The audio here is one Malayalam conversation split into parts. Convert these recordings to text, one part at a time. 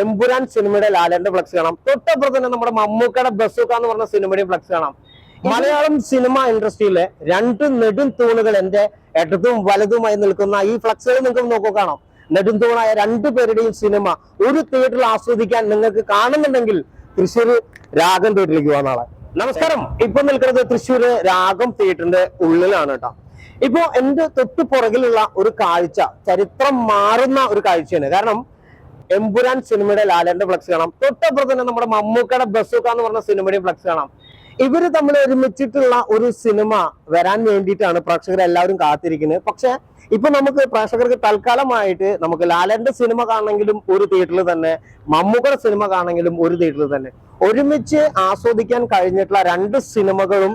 എമ്പുരാൻ സിനിമയുടെ ലാലേന്റെ ഫ്ലക്സ് കാണാം. തൊട്ടപ്പുറത്ത് തന്നെ നമ്മുടെ മമ്മൂക്കയുടെ ബസൂക്ക എന്ന് പറഞ്ഞ സിനിമയുടെ ഫ്ലക്സ് കാണാം. മലയാളം സിനിമ ഇൻഡസ്ട്രിയിലെ രണ്ട് നെടും തൂണുകൾ എന്റെ ഇടതും വലതുമായി നിൽക്കുന്ന ഈ ഫ്ലക്സുകൾ നിങ്ങൾക്ക് നോക്കൂ കാണാം. നെടും തൂണായ രണ്ടു പേരുടെയും സിനിമ ഒരു തിയേറ്ററിൽ ആസ്വദിക്കാൻ നിങ്ങൾക്ക് കാണുന്നുണ്ടെങ്കിൽ തൃശ്ശൂർ രാഗം തിയേറ്ററിലേക്ക് പോകാൻ നാളെ. നമസ്കാരം. ഇപ്പൊ നിൽക്കുന്നത് തൃശ്ശൂര് രാഗം തിയേറ്ററിന്റെ ഉള്ളിലാണ് കേട്ടോ. ഇപ്പോ എന്റെ തൊട്ടു പുറകിലുള്ള ഒരു കാഴ്ച ചരിത്രം മാറുന്ന ഒരു കാഴ്ചയാണ്. കാരണം എമ്പുരാൻ സിനിമയുടെ ലാലന്റെ ഫ്ലക്സ് കാണാം. തൊട്ടപ്പുറത്ത് തന്നെ നമ്മുടെ മമ്മൂക്കയുടെ ബസുക്ക എന്ന് പറഞ്ഞ സിനിമയുടെയും ഫ്ലക്സ് കാണാം. ഇവർ തമ്മിൽ ഒരുമിച്ചിട്ടുള്ള ഒരു സിനിമ വരാൻ വേണ്ടിയിട്ടാണ് പ്രേക്ഷകർ എല്ലാവരും കാത്തിരിക്കുന്നത്. പക്ഷെ ഇപ്പൊ നമുക്ക് പ്രേക്ഷകർക്ക് തൽക്കാലമായിട്ട് നമുക്ക് ലാലന്റെ സിനിമ കാണണമെങ്കിലും ഒരു തിയേറ്ററിൽ തന്നെ മമ്മൂക്കയുടെ സിനിമ കാണണമെങ്കിലും ഒരു തിയേറ്ററിൽ തന്നെ. ഒരുമിച്ച് ആസ്വദിക്കാൻ കഴിഞ്ഞിട്ടുള്ള രണ്ട് സിനിമകളും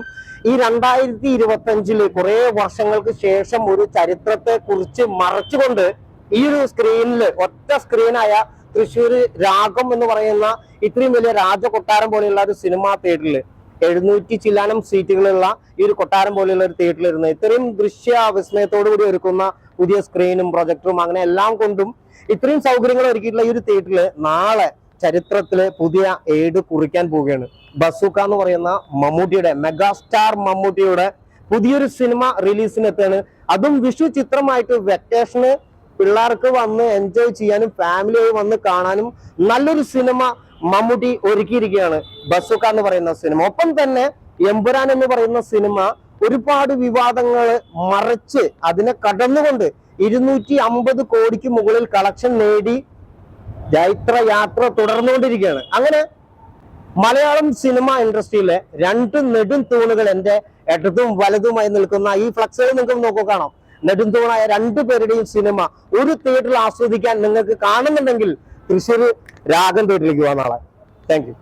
ഈ രണ്ടായിരത്തി ഇരുപത്തി അഞ്ചിൽ കുറെ വർഷങ്ങൾക്ക് ശേഷം ഒരു ചരിത്രത്തെ കുറിച്ച് മറച്ചുകൊണ്ട് ഈ ഒരു സ്ക്രീനിൽ ഒറ്റ സ്ക്രീനായ തൃശ്ശൂർ രാഗം എന്ന് പറയുന്ന ഇത്രയും വലിയ രാജകൊട്ടാരം പോലെയുള്ള ഒരു സിനിമാ തിയേറ്ററിൽ എഴുന്നൂറ്റി ചില്ലാനം സീറ്റുകളുള്ള ഈ ഒരു കൊട്ടാരം പോലെയുള്ള ഒരു തിയേറ്ററിൽ ഇരുന്ന് ഇത്രയും ദൃശ്യ വിസ്മയത്തോടു കൂടി ഒരുക്കുന്ന പുതിയ സ്ക്രീനും പ്രൊജക്ടറും അങ്ങനെ എല്ലാം കൊണ്ടും ഇത്രയും സൗകര്യങ്ങൾ ഒരുക്കിയിട്ടുള്ള ഈ ഒരു തിയേറ്ററിൽ നാളെ ചരിത്രത്തിൽ പുതിയ ഏട് കുറിക്കാൻ പോവുകയാണ്. ബസൂക്ക എന്ന് പറയുന്ന മമ്മൂട്ടിയുടെ മെഗാസ്റ്റാർ മമ്മൂട്ടിയുടെ പുതിയൊരു സിനിമ റിലീസിനെത്താണ് അതും വിഷു ചിത്രമായിട്ട് വെക്കേഷന് പിള്ളേർക്ക് വന്ന് എൻജോയ് ചെയ്യാനും ഫാമിലിയായി വന്ന് കാണാനും നല്ലൊരു സിനിമ മമ്മൂട്ടി ഒരുക്കിയിരിക്കുകയാണ്. ബസുക്ക എന്ന് പറയുന്ന സിനിമ ഒപ്പം തന്നെ എമ്പുരാൻ എന്ന് പറയുന്ന സിനിമ ഒരുപാട് വിവാദങ്ങൾ മറച്ച് അതിനെ കടന്നുകൊണ്ട് ഇരുന്നൂറ്റി അമ്പത് കോടിക്ക് മുകളിൽ കളക്ഷൻ നേടി ജൈത്ര യാത്ര തുടർന്നുകൊണ്ടിരിക്കുകയാണ്. അങ്ങനെ മലയാളം സിനിമ ഇൻഡസ്ട്രിയിലെ രണ്ട് നെടും തൂണുകൾ എന്റെ ഇടതും വലതുമായി നിൽക്കുന്ന ഈ ഫ്ലക്സുകൾ നിങ്ങൾക്ക് നോക്കൂ കാണാം നെടും തൂണായ രണ്ടു പേരുടെയും സിനിമ ഒരു തിയേറ്ററിൽ ആസ്വദിക്കാൻ നിങ്ങൾക്ക് കാണുന്നുണ്ടെങ്കിൽ തൃശ്ശൂർ രാഗം തിയേറ്ററിലേക്ക് പോകാൻ നാളെ. താങ്ക്